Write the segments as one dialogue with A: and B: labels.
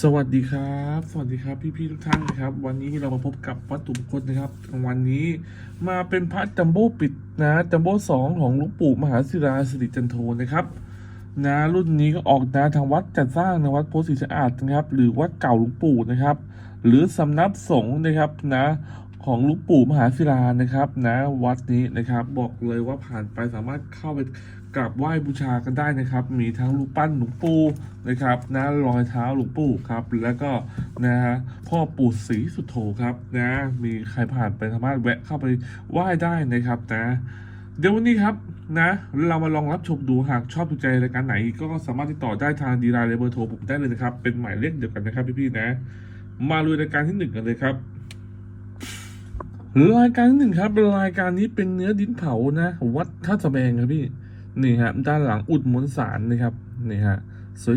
A: สวัสดีครับ สวัสดีครับพี่ๆทุกท่านนะครับ วันนี้เรามาพบกับวัตถุมงคลนะครับ วันนี้มาเป็นพระจัมโบ้ปิดนะจัมโบ้สองของหลวงปู่มหาศิราสิริจันโทนะครับนะรุ่นนี้ก็ออกนะทางวัดจัดสร้างนะวัดโพธิสะอาดนะครับ หรือวัดเก่าหลวงปู่นะครับ หรือสำนักสงฆ์นะครับนะ ของลวงปู่มหาศิลานะครับนะวัดนี้นะครับ บอกเลยว่าผ่านไปสามารถเข้าไปกราบไหว้บูชากันได้นะครับ มีทั้งรูปปั้นหลวงปู่นะครับนะรอยเท้าหลวงปู่ครับ แล้วก็นะฮะพ่อปู่ศรีสุโธครับนะมีใครผ่านไปสามารถแวะเข้าไปไหว้ได้นะครับนะเดี๋ยววันนี้ครับนะเรามาลองรับชมดูหากชอบถูกใจรายการไหน ก็สามารถติดต่อได้ทางดีไลน์แลเบอร์โทรผมได้เลยนะครับ เป็นหมายเลขเดียวกันนะครับพี่ๆนะ มาลุยรายการที่หนึ่งกันเลยครับ รายการที่หนึ่งครับรายการนี้เป็นเนื้อดินเผานะ วัดท่าสะแบงครับพี่นี่ฮะด้านหลังอุดมนสารนะครับนี่ฮะ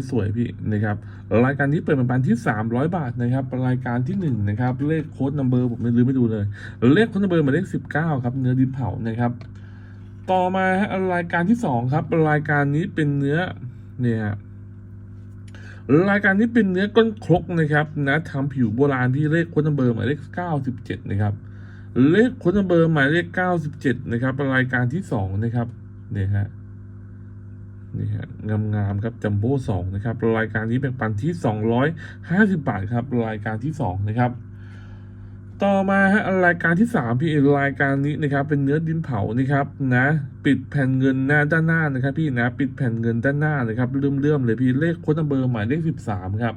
A: สวยๆพี่นะครับรายการนี้เปิดเป็นปันที่ 300 บาทนะครับรายการที่หนึ่งนะครับเลขโค้ดนัมเบอร์ผมไม่ลืมไม่ดูเลย เลขโค้ดนัมเบอร์หมายเลข19 ครับ เนื้อดินเผานะครับ ต่อมารายการที่สองครับ รายการนี้เป็นเนื้อเนี่ยรายการนี้เป็นเนื้อก้นครกนะครับนะทำผิวโบราณที่เลขโค้ดนัมเบอร์หมายเลข97นะครับ เลขค้นัมเบอร์หมายเลข97นะครับรายการที่สองนะครับเนี่ยฮะนี่ฮะงามๆครับจัมโบ้สองนะครับรายการนี้แบ่งปันที่250บาทครับรายการที่สองนะครับต่อมาฮะรายการที่สามพี่รายการนี้นะครับ เป็นเนื้อดินเผานะครับนะ ปิดแผ่นเงินหน้าด้านหน้านะครับ พี่นะ ปิดแผ่นเงินด้านหน้านะครับเลื่อมเลื่อมๆเลยพี่เลขค้ดนัมเบอร์หมายเลขสิบสามครับ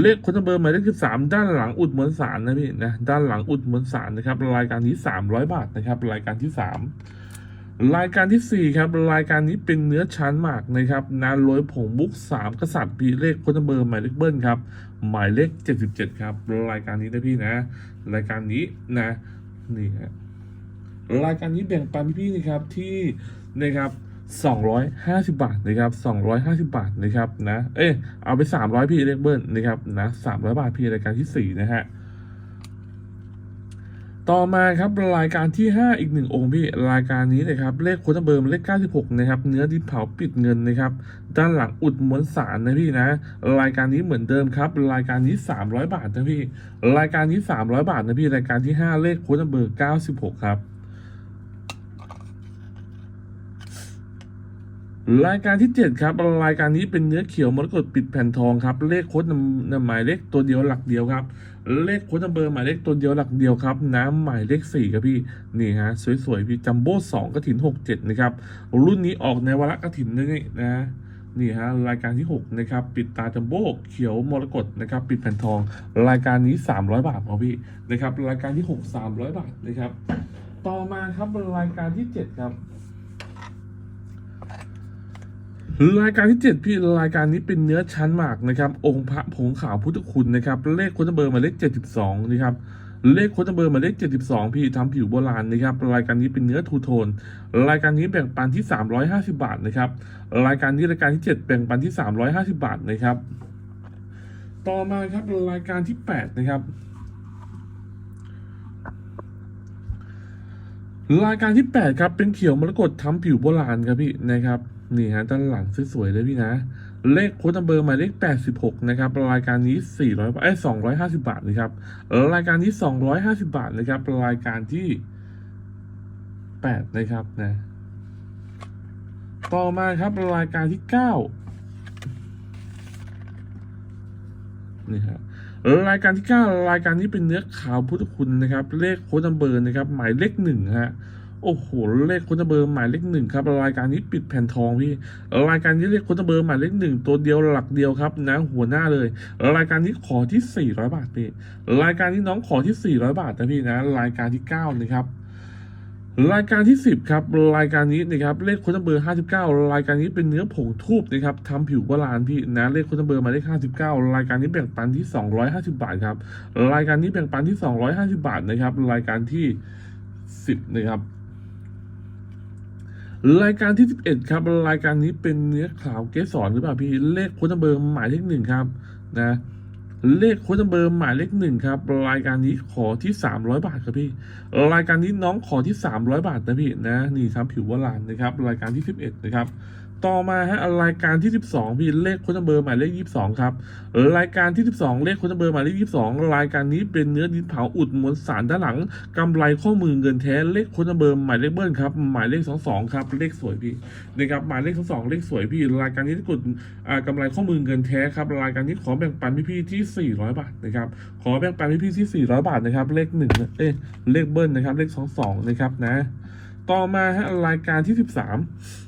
A: เลขคนัมเบอร์หมายเลขสิบสามด้านหลังอุดมวลสารนะพี่นะด้านหลังอุดมวลสารนะครับ รายการนี้สามร้อยบาทนะครับ รายการที่สามรายการที่สี่ครับรายการนี้เป็นเนื้อชั้นหมากนะครับนานโรยผงบุกสามกษัตริย์พี่เลขคนัมเบอร์หมายเลขเบิ้ลครับหมายเลขเจ็ดสิบเจ็ดครับ รายการนี้นะพี่นะ รายการนี้นะนี่ฮะรายการนี้แบ่งปันพี่นะครับที่นะครับ 250 บาทนะครับ 250 บาทนะครับนะ เอ๊ะเอาไป 300 พี่เล็กเบิ้ลนะครับนะ300 บาทพี่รายการที่ 4 นะฮะ ต่อมาครับรายการที่ 5 อีกหนึ่งองค์พี่รายการนี้นะครับ เลขโค้ดเบอร์เลข 96 นะครับ เนื้อดินเผาปิดเงินนะครับ ด้านหลังอุดม้วนสารนะพี่นะ รายการนี้เหมือนเดิมครับ รายการนี้ 300 บาทนะพี่ รายการนี้ 300 บาทนะพี่ รายการที่ 5 เลขโค้ดเบอร์96 ครับ รายการที่ 7 ครับ รายการนี้เป็นเนื้อเขียวมรกตปิดแผ่นทองครับ เลขโค้ดนำนหมายเลขตัวเดียวหลักเดียวครับ เลขโค้ดเบอร์หมายเลขตัวเดียวหลักเดียวครับ น้ำหมายเลขสีครับพี่ นี่ฮะ สวยๆ พี่จัมโบ้สองกระถินหกเจ็ดนะครับ รุ่นนี้ออกในวาระกระถินนนี่นะนี่ฮะรายการที่ 6 นะครับ ปิดตาจัมโบ้เขียวมรกตนะครับ ปิดแผ่นทอง รายการนี้ 300 บาทครับพี่นะครับ รายการที่ 6 300 บาทนะครับ ต่อมาครับรายการที่ 7 ครับ รายการที่ 7 พี่รายการนี้เป็นเนื้อชั้นหมากนะครับ องค์พระผงขาวพุทธคุณนะครับ เลขค้ดเบอร์มาเลข 72นะครับเลขค้ดเบอร์มาเลข 72 พี่ทำผิวโบราณนะครับ รายการนี้เป็นเนื้อทูโทน รายการนี้แบ่งปันที่ 350 บาทนะครับ รายการนี้รายการที่ 7 แบ่งปันที่ 350 บาทนะครับ ต่อมาครับรายการที่ 8 นะครับรายการที่ 8 ครับ เป็นเขียวมรกตทำผิวโบราณครับพี่นะครับ นี่ฮะด้านหลังสวยๆเลยพี่นะ เลขโค้ดนัมเบอร์หมายเลข 86 นะครับ รายการนี้ 400บาทเอ้ย250 บาทนะครับ รายการนี้ 250 บาทนะครับ รายการที่ 8 นะครับนะ ต่อมาครับรายการที่ 9 นี่ฮะรายการที่ 9 รายการนี้เป็นเนื้อขาวพุทธคุณนะครับ เลขโค้ดนัมเบอร์นะครับ หมายเลขหนึ่งฮะ โอ้โห เลขค้ดนัมเบอร์หมายเลขหนึ่งครับรายการนี้ปิดแผ่นทองพี่รายการนี้เลขค้ดนัมเบอร์หมายเลขหนึ่งตัวเดียวหลักเดียวครับนะหัวหน้าเลย รายการนี้ขอที่ 400 บาทพี่รายการนี้น้องขอที่ 400 บาทนะพี่นะรายการที่9นะครับรายการที่ 10ครับรายการนี้นะครับเลขค้ดเบอร์ 59 รายการนี้เป็นเนื้อผงทูบนะครับทำผิวโบราณพี่นะเลขค้ดเบอร์หมายเลข59 รายการนี้แบ่งปันที่ 250 บาทครับรายการนี้แบ่งปันที่ 250 บาทนะครับรายการที่ 10นะครับ รายการที่ 11 ครับ รายการนี้เป็นเนื้อขาวเกสรหรือเปล่าพี่ เลขโค้ดเบอร์หมายเลขหนึ่งครับนะเลขโค้ดเบอร์หมายเลขหนึ่งครับ รายการนี้ขอที่ 300 บาทครับพี่ รายการนี้น้องขอที่ 300 บาทนะพี่นะนี่ทำผิวโบรานนะครับ รายการที่ 11 นะครับ ต่อมาฮะรายการที่ 12พี่เลขค้ดเบอร์หมายเลข 22 ครับ รายการที่ 12 เลขค้ดเบอร์หมายเลข 22 รายการนี้เป็นเนื้อดินเผาอุดมวลสารด้านหลังกำไรข้อมือเงินแท้เลขค้ดเบอร์หมายเลขเบิ้ลครับหมายเลข 22 ครับเลขสวยพี่นะครับหมายเลข 22 เลขสวยพี่ รายการนี้ที่กดอ่ากำไรข้อมือเงินแท้ครับรายการนี้ขอแบ่งปันพี่ๆที่ 400 บาทนะครับขอแบ่งปันพี่ๆที่ 400 บาทนะครับเลขหนึ่งเอ้ยเลขเบิ้ลนะครับเลข 22 นะครับนะ ต่อมาฮะรายการที่ 13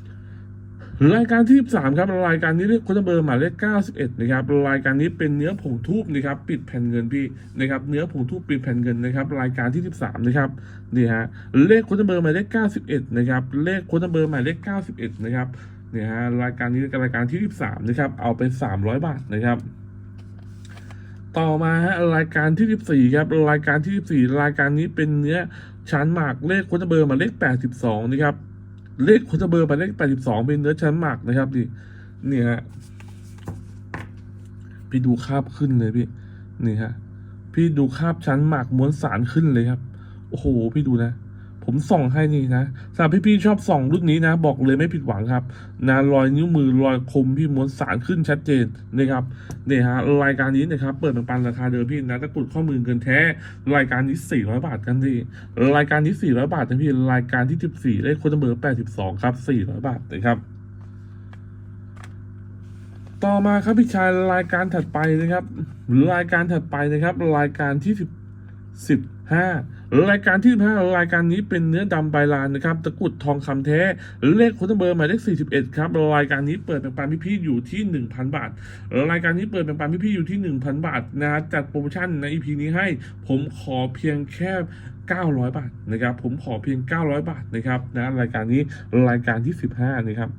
A: รายการที่ 13 ครับรายการนี้เรียกโค้ดเบอร์หมายเลข 91 นะครับรายการนี้เป็นเนื้อผงทูบนะครับปิดแผ่นเงินพี่นะครับเนื้อผงทูบปิดแผ่นเงินนะครับรายการที่ 13 นะครับนี่ฮะเลขโค้ดเบอร์หมายเลข 91 นะครับเลขโค้ดเบอร์หมายเลข 91 นะครับเนี่ยฮะรายการนี้รายการที่ 13 นะครับเอาไป 300 บาทนะครับต่อมาฮะรายการที่ 14 ครับรายการที่ 14 รายการนี้เป็นเนื้อชั้นหมากเลขโค้ดเบอร์หมายเลข 82 นะครับ เลขโค้ดเบอร์ไปเลข82เป็นเนื้อชั้นหมักนะครับดินี่ฮะพี่ดูคาบขึ้นเลยพี่นี่ฮะพี่ดูคาบชั้นหมักม้วนสารขึ้นเลยครับ โอ้โห พี่ดูนะ ผมส่องให้นี่นะสำหรับพี่ๆชอบส่องรุ่นนี้นะ บอกเลยไม่ผิดหวังครับนะรอยนิ้วมือรอยคมพี่ม้วนสารขึ้นชัดเจนนะครับเนี่ยฮะรายการนี้นะครับเปิดเป็นปันราคาเดิมพี่นะตะกรุดข้อมือเกินแท้ รายการนี้ 400 บาทกันพี่รายการนี้ 400 บาทนะพี่รายการที่ 14เลขค้ดเบอร์82 ครับ 400 บาทนะครับต่อมาครับพี่ชายรายการถัดไปนะครับ รายการถัดไปนะครับ รายการที่10 5รายการที่5รายการนี้เป็นเนื้อดำใบลานนะครับตะกุดทองคำแท้ เลขค้ดเบอร์หมายเลข41 ครับ รายการนี้เปิดเป็นปันพี่ๆอยู่ที่ 1,000 บาท รายการนี้เปิดเป็นปันพี่ๆอยู่ที่ 1,000 บาทนะจัดโปรโมชั่นใน EP นี้ให้ ผมขอเพียงแค่ 900 บาทนะครับผมขอเพียง 900 บาทนะครับนะรายการนี้รายการที่ 15นะครับ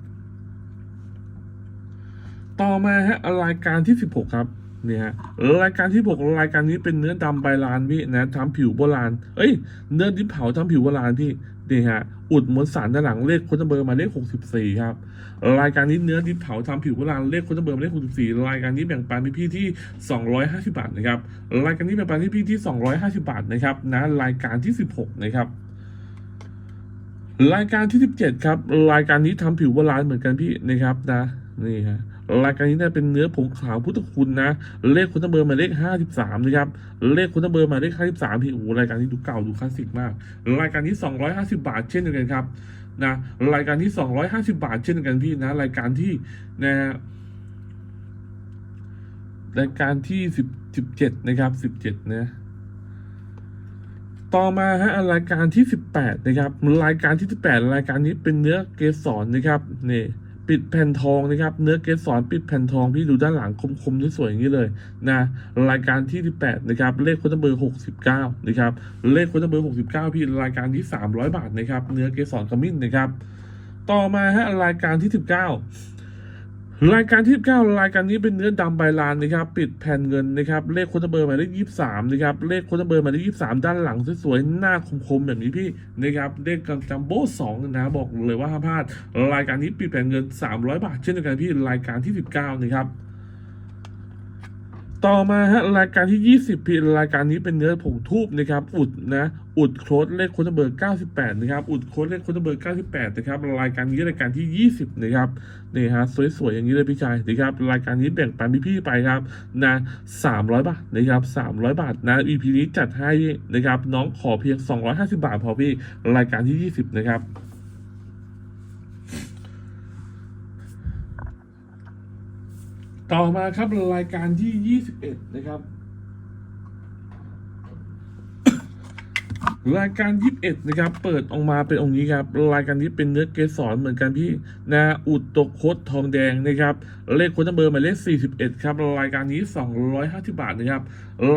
A: ต่อมาฮะรายการที่ 16 ครับ นี่ฮะรายการที่6รายการนี้เป็นเนื้อดำใบลานพี่นะทำผิวโบราณ เอ้ย เนื้อดินเผาทำผิวโบราณพี่นี่ฮะอุดมวลสารด้านหลังเลขโค้ดเบอร์มาเลข 64 ครับ รายการนี้เนื้อดินเผาทำผิวโบราณเลขโค้ดเบอร์มาเลข 64 รายการนี้แบ่งปันพี่ๆที่ 250 บาทนะครับรายการนี้แบ่งปันพี่ๆที่ 250 บาทนะครับนะรายการที่ 16 นะครับรายการที่ 17 ครับ รายการนี้ทำผิวโบราณเหมือนกันพี่นะครับนะนี่ฮะ รายการนี้เนี่ยเป็นเนื้อผงขาวพุทธคุณนะ เลขคุณตเบอร์มาเลข 53 นะครับ เลขคุณตเบอร์มาเลข 53 พี่โอ้รายการนี้ดูเก่าดูคลาสสิกมาก รายการนี้ 250 บาทเช่นเดียวกันครับนะรายการที่ 250 บาทเช่นเดียวกันพี่นะ รายการที่นะฮะรายการที่10 17นะครับ 17นะต่อมาฮะรายการที่ 18 นะครับ รายการที่ 18 รายการนี้เป็นเนื้อเกสรนะครับนี่ ปิดแผ่นทองนะครับ เนื้อเกสรปิดแผ่นทองพี่ดูด้านหลังคมๆสวยๆอย่างนี้เลยนะรายการที่ 18 นะครับ เลขโค้ดเบอร์ 69 นะครับ เลขโค้ดเบอร์ 69 พี่รายการที่ 300 บาทนะครับ เนื้อเกสรขมิ้นนะครับ ต่อมาฮะรายการที่ 19 รายการที่9รายการนี้เป็นเนื้อดำใบลานนะครับปิดแผ่นเงินนะครับเลขโค้ดเบอร์หมายเลข23นะครับเลขโค้ดเบอร์หมายเลข23ด้านหลังสวยๆหน้าคมๆแบบนี้พี่นะครับเลขจัมโบ้สองนะบอกเลยว่าห้ามพลาด รายการนี้ปิดแผ่นเงิน 300 บาทเช่นเดียวกันพี่รายการที่ 19นะครับ ต่อมาฮะรายการที่ 20พีรายการนี้เป็นเนื้อผงทูบนะครับ อุดนะอุดโค้ดเลขโค้ดเบอร์ 98 นะครับ อุดโค้ดเลขโค้ดเบอร์ 98 นะครับ รายการนี้รายการที่ 20 นะครับนี่ฮะสวยๆอย่างนี้เลยพี่ชายนะครับรายการนี้แบ่งปันพี่ๆไปครับนะ 300 บาทนะครับ 300 บาทนะ EP นี้จัดให้นะครับน้องขอเพียง 250 บาทพอพี่รายการที่ 20 นะครับ ต่อมาครับรายการที่ 21 นะครับ รายการ 21 นะครับ เปิดออกมาเป็นองค์นี้ครับ รายการนี้เป็นเนื้อเกสรเหมือนกันพี่นะอุดตกโคดทองแดงนะครับ เลขโค้ดเบอร์หมายเลข 41 ครับ รายการนี้ 250 บาทนะครับ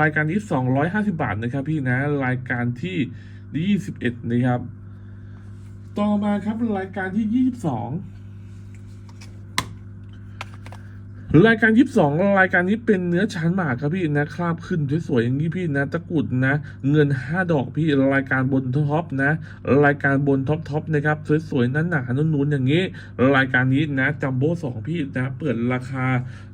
A: รายการนี้ 250 บาทนะครับ พี่นะ รายการที่ 21 นะครับ ต่อมาครับรายการที่ 22 รายการ22รายการนี้เป็นเนื้อชั้นหมากครับพี่นะคราบขึ้นสวยๆอย่างนี้พี่นะ ตะกุดนะ เงิน5ดอกพี่รายการบนท็อปนะ รายการบนท็อปท็อปนะครับสวยๆนั้นหนาๆนุ่นๆอย่างนี้ รายการนี้นะจัมโบ้สองพี่นะเปิดราคา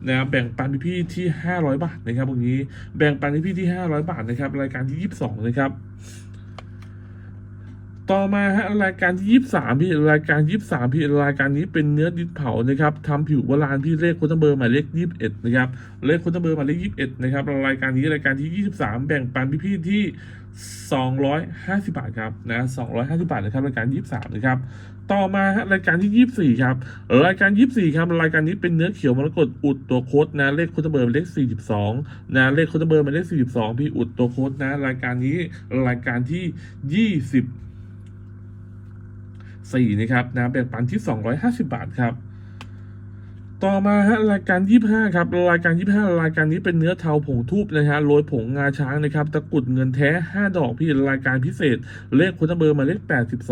A: นะแบ่งปันพี่ที่500บาทนะครับตรงนี้แบ่งปันพี่ที่500บาทนะครับรายการที่22นะครับ ต่อมาฮะรายการที่ยี่สามพี่รายการยี่สามพี่รายการนี้เป็นเนื้อดินเผานะครับทำผิวโบราณพี่เลขโค้ดเบอร์หมายเลขยี่สิบเอ็ดนะครับเลขโค้ดเบอร์หมายเลขยี่สิบเอ็ดนะครับรายการนี้รายการที่ยี่สิบสามแบ่งปันพี่พี่ที่สองร้อยห้าสิบาทครับนะสองร้อยห้าสิบาทนะครับรายการยี่สามนะครับต่อมาฮะรายการที่ยี่สี่ครับรายการยี่สี่ครับรายการนี้เป็นเนื้อเขียวมรกตอุดตัวโค้ดนะเลขโค้ดเบอร์หมายเลขสี่สิบสองนะเลขโค้ดเบอร์หมายเลขสี่สิบสองพี่อุดตัวโค้ดนะรายการนี้รายการที่ยี่สิบ สี่นะครับนะแบ่งปันที่ 250 บาทครับ ต่อมาฮะรายการ 25 ครับ รายการ 25 รายการนี้เป็นเนื้อเทาผงทูบนะฮะโรยผงงาช้างนะครับตะกรุดเงินแท้ 5 ดอกพี่รายการพิเศษ เลขค้ดเบอร์หมายเลข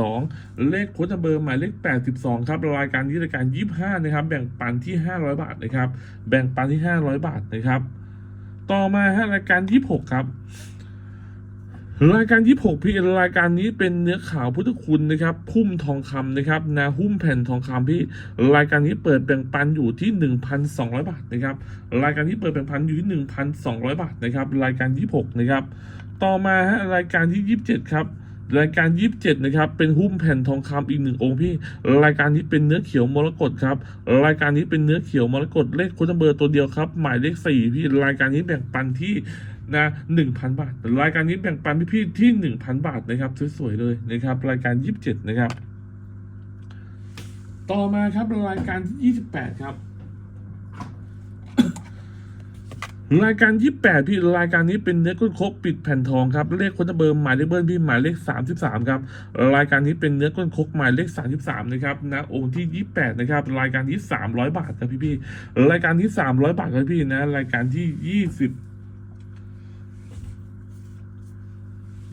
A: 82 เลขค้ดเบอร์หมายเลข 82 ครับ รายการนี้รายการ 25 นะครับ แบ่งปันที่ 500 บาทนะครับ แบ่งปันที่ 500 บาทนะครับ ต่อมาฮะรายการ 26 ครับ รายการ26พี่รายการนี้เป็นเนื้อขาวพุทธคุณนะครับ พุ่มทองคำนะครับ นาหุ้มแผ่นทองคำพี่ รายการนี้เปิดแบ่งปันอยู่ที่ 1,200 บาทนะครับ รายการนี้เปิดแบ่งปันอยู่ที่ 1,200 บาทนะครับ รายการ26นะครับ ต่อมาฮะรายการที่ 27 ครับรายการ 27 นะครับ เป็นหุ้มแผ่นทองคำอีกหนึ่งองค์พี่ รายการนี้เป็นเนื้อเขียวมรกตครับ รายการนี้เป็นเนื้อเขียวมรกตเลขค้ดเบอร์ตัวเดียวครับ หมายเลขสี่พี่ รายการนี้แบ่งปันที่ นะหนึ่งพันบาท รายการนี้แบ่งปันพี่พี่ๆที่หนึ่งพันบาทนะครับสวยๆเลยนะครับ รายการ27นะครับ ต่อมาครับรายการที่28ครับรายการ 28 พี่รายการนี้เป็นเนื้อก้นครกปิดแผ่นทองครับเลขค้ดเบอร์หมายเลขเบิ้ลพี่หมายเลข 33 ครับรายการนี้เป็นเนื้อก้นครกหมายเลข 33 นะครับนะองค์ที่ 28 นะครับรายการที่300 บาทครับพี่พี่รายการที่300 บาทครับพี่นะรายการที่ 20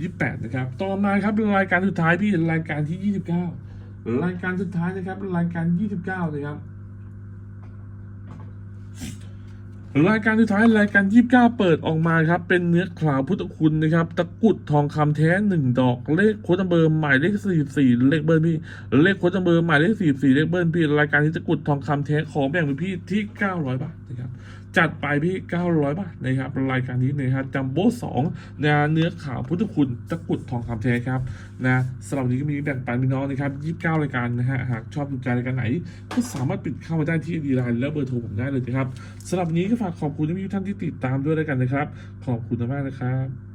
A: 28 นะครับ ต่อมาครับรายการสุดท้ายพี่รายการที่ 29 รายการสุดท้ายนะครับ รายการ 29 นะครับ รายการสุดท้ายรายการ29เปิดออกมาครับเป็นเนื้อข่าวพุทธคุณนะครับตะกุดทองคำแท้หนึ่งดอกเลขโค้ดเบอร์หมายเลข44เลขเบอร์พี่เลขโค้ดเบอร์หมายเลข44เลขเบอร์พี่รายการนี้ตะกุดทองคำแท้ของแบ่งเป็นพี่ที่900บาทนะครับจัดไปพี่900บาทนะครับรายการนี้นะครับจัมโบ้สองนะเนื้อข่าวพุทธคุณตะกุดทองคำแท้ครับนะสำหรับวันนี้ก็มีแบ่งปันพี่น้องนะครับ29รายการนะฮะหากชอบถูกใจรายการไหน ก็สามารถปิดเข้ามาได้ที่ดีไลน์และเบอร์โทรผมได้เลยนะครับสำหรับนี้ก็ฝากขอบคุณทุกท่านที่ติดตามด้วยแล้วกันนะครับ ขอบคุณมากนะครับ